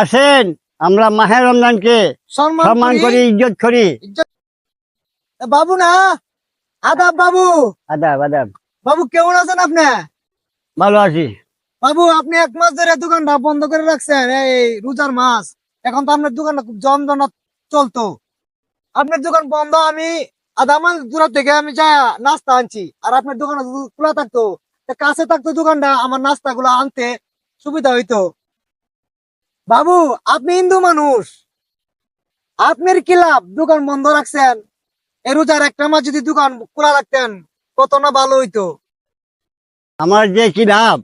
আসেন আমরা মাহে রমজানকে সম্মান করি। ইজ্জত করি। বাবু না? আদাব বাবু। আদাব আদাব। বাবু কেমন আছেন আপনি? ভালো আছি। বাবু আপনি এক মাস ধরে দোকানটা বন্ধ করে রাখছেন এই রোজার মাস। এখন তো আপনার দোকানটা খুব জমজমাট চলতো। আপনার দোকান বন্ধ আমি আধা মাস দূর থেকে আমি যা নাস্তা আনছি আর আপনার দোকান খোলা থাকতো। কাছে থাকতো দোকানটা আমার নাস্তা গুলো আনতে সুবিধা হইতো। বাবু আপনি হিন্দু মানুষ। আপনার কি লাভ? দোকান বন্ধ রাখছেন। এই রোজার একটা মাস যদি দোকান খোলা রাখতেন কত না ভালো হইতো। আমার যে কি লাভ?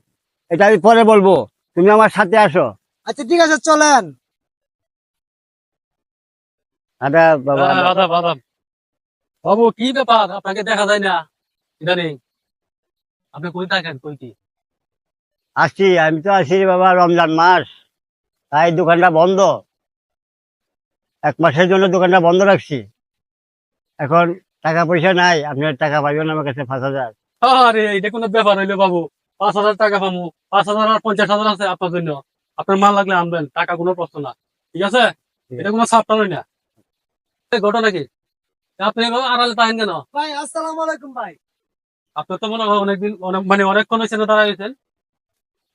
এটা আমি পরে বলব। তুমি আমার সাথে আসো। আচ্ছা ঠিক আছে চলেন। আদাব বাবা হ্যাঁ। আদাব, আদাব। বাবু কি ব্যাপার? আপনাকে দেখা যায় না। ইদানিং আপনি কই থাকেন? কই কি? আসছি আমি তো আসি বাবা রমজান মাস। তাই দোকানটা বন্ধ। এক মাসের জন্য দোকানটা বন্ধ রাখছি। এখন টাকা পয়সা নাই আপনার টাকা পাইবেন আমার কাছে পাঁচ হাজার। আরে এটা কোনো ব্যাপার হইল বাবু। পাঁচ হাজার টাকা পাবো পাঁচ হাজার আর পঞ্চাশ হাজার আছে আপনার জন্য। আপনার মাল লাগলে আনবেন টাকা কোনো প্রশ্ন না। ঠিক আছে? এটা কোনো চাপটা নয় না। ঘটনা কি? আপনি আড়ালে পাইন কেন? ভাই আসসালাম আলাইকুম ভাই। আপনার তো মনে হয় অনেকদিন অনেক মানে অনেকক্ষণ হয়েছে না তারা হয়েছেন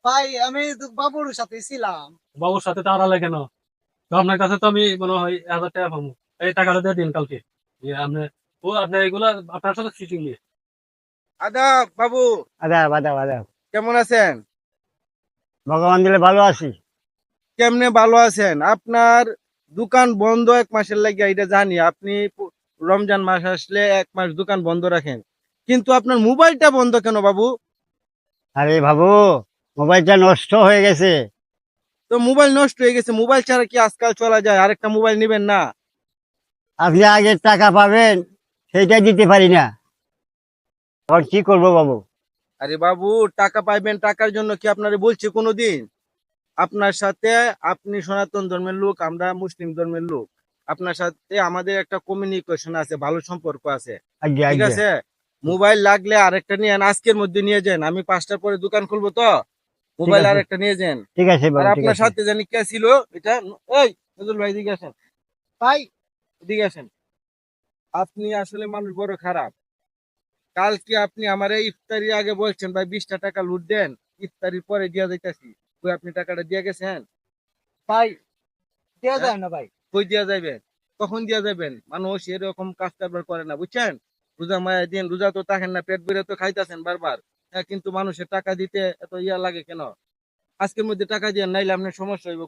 ভাই আমি বাবুর সাথে ছিলাম। বাবুর সাথে তো আড়ালে কেন? তো আপনার কাছে তো আমি মনে হয় হাজার টাকা পাবো। এই টাকাটা দিয়ে দিন কালকে। আপনি ও আপনার এগুলা আপনার সাথে সিটিং নিয়ে। আদাব বাবু। আদাব আদাব আদাব। কেমন আছেন? ভগবান দিলে ভালো আছি। কেমনে ভালো আছেন? আপনার দোকান বন্ধ এক মাসের লাগিয়া এটা জানি। আপনি রমজান মাস আসলে এক মাস দোকান বন্ধ রাখেন। কিন্তু আপনার মোবাইলটা বন্ধ কেন বাবু? আরে বাবু মোবাইলটা নষ্ট হয়ে গেছে। তো মোবাইল নষ্ট হয়ে গেছে মোবাইল ছাড়া কি আজকাল চলা যায়? আরেকটা মোবাইল নেবেন না। আপনি আগে টাকা পাবেন সেইটা দিতে পারি না। এখন কি করব বাবু? আরে বাবু টাকা পাইবেন টাকার জন্য কি আপনারে বলছি কোনোদিন? আপনার সাথে আপনি সনাতন ধর্মের লোক আমরা মুসলিম ধর্মের লোক। আপনার সাথে আমাদের একটা কমিউনিকেশন আছে ভালো সম্পর্ক আছে। ঠিক আছে? মোবাইল লাগলে আরেকটা নিয়ে আজকের মধ্যে নিয়ে যান। আমি পাঁচটার পরে দোকান খুলবো তো? মোবাইল আছে। আরেকটা নিয়ে যান। ঠিক আছে আর আপনার সাথে জানি কে ছিল এটা এই নজরুল ভাই এদিকে আসেন। ভাই এদিকে আসেন। আপনি আসলে মানুষ বড় খারাপ। কালকে আপনি আমার ইফতারি আগে বলছেন ভাই বিশটা টাকা লুট দেন ইফতারির পরে দিয়া যাইতাছি। কই আপনি টাকাটা দিয়ে গেছেন? ভাই দেওয়া হ্যাঁ? যায় না ভাই। কই দিয়া যাবেন কখন দিয়া যাবেন মানুষ এরকম কাজ কারবার করে না বুঝছেন? রোজা মায়া দিন রোজা তো থাকেন না পেট বেড়ে তো খাইতেছেন বারবার। কিন্তু মানুষের টাকা দিতে এত ইয়া লাগে কেন? আজকের মধ্যে টাকা দিয়ে নাইলে আপনার সমস্যা হইব